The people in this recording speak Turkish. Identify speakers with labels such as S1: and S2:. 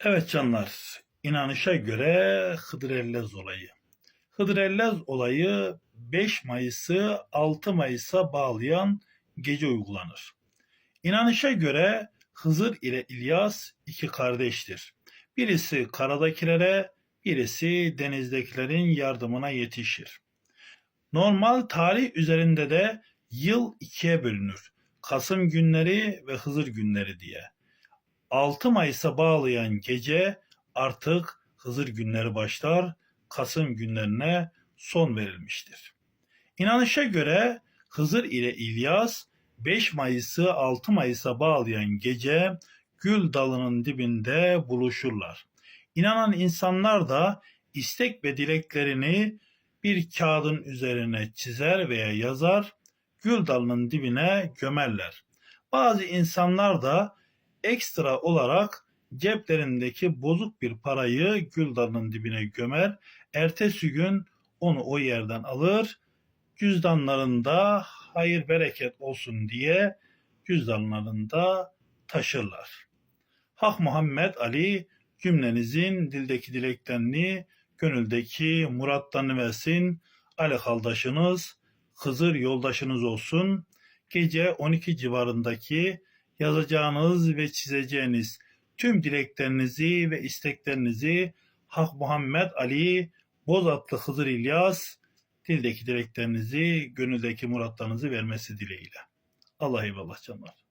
S1: Evet canlar, inanışa göre Hıdrellez olayı. Hıdrellez olayı 5 Mayıs'ı 6 Mayıs'a bağlayan gece uygulanır. İnanışa göre Hızır ile İlyas iki kardeştir. Birisi karadakilere, birisi denizdekilerin yardımına yetişir. Normal tarih üzerinde de yıl ikiye bölünür. Kasım günleri ve Hızır günleri diye. 6 Mayıs'a bağlayan gece artık Hızır günleri başlar, Kasım günlerine son verilmiştir. İnanışa göre Hızır ile İlyas 5 Mayıs'ı 6 Mayıs'a bağlayan gece gül dalının dibinde buluşurlar. İnanan insanlar da istek ve dileklerini bir kağıdın üzerine çizer veya yazar, gül dalının dibine gömerler. Bazı insanlar da ekstra olarak ceplerindeki bozuk bir parayı gül dalının dibine gömer. Ertesi gün onu o yerden alır. Cüzdanlarında hayır bereket olsun diye cüzdanlarında taşırlar. Hak Muhammed Ali cümlenizin dildeki dileklerini, gönüldeki muratlarını versin. Ali kardeşiniz, Hızır yoldaşınız olsun. Gece 12 civarındaki yazacağınız ve çizeceğiniz tüm dileklerinizi ve isteklerinizi Hak Muhammed Ali Bozatlı Hızır İlyas dildeki dileklerinizi, gönüldeki muratlarınızı vermesi dileğiyle. Allah eyvallah canlar.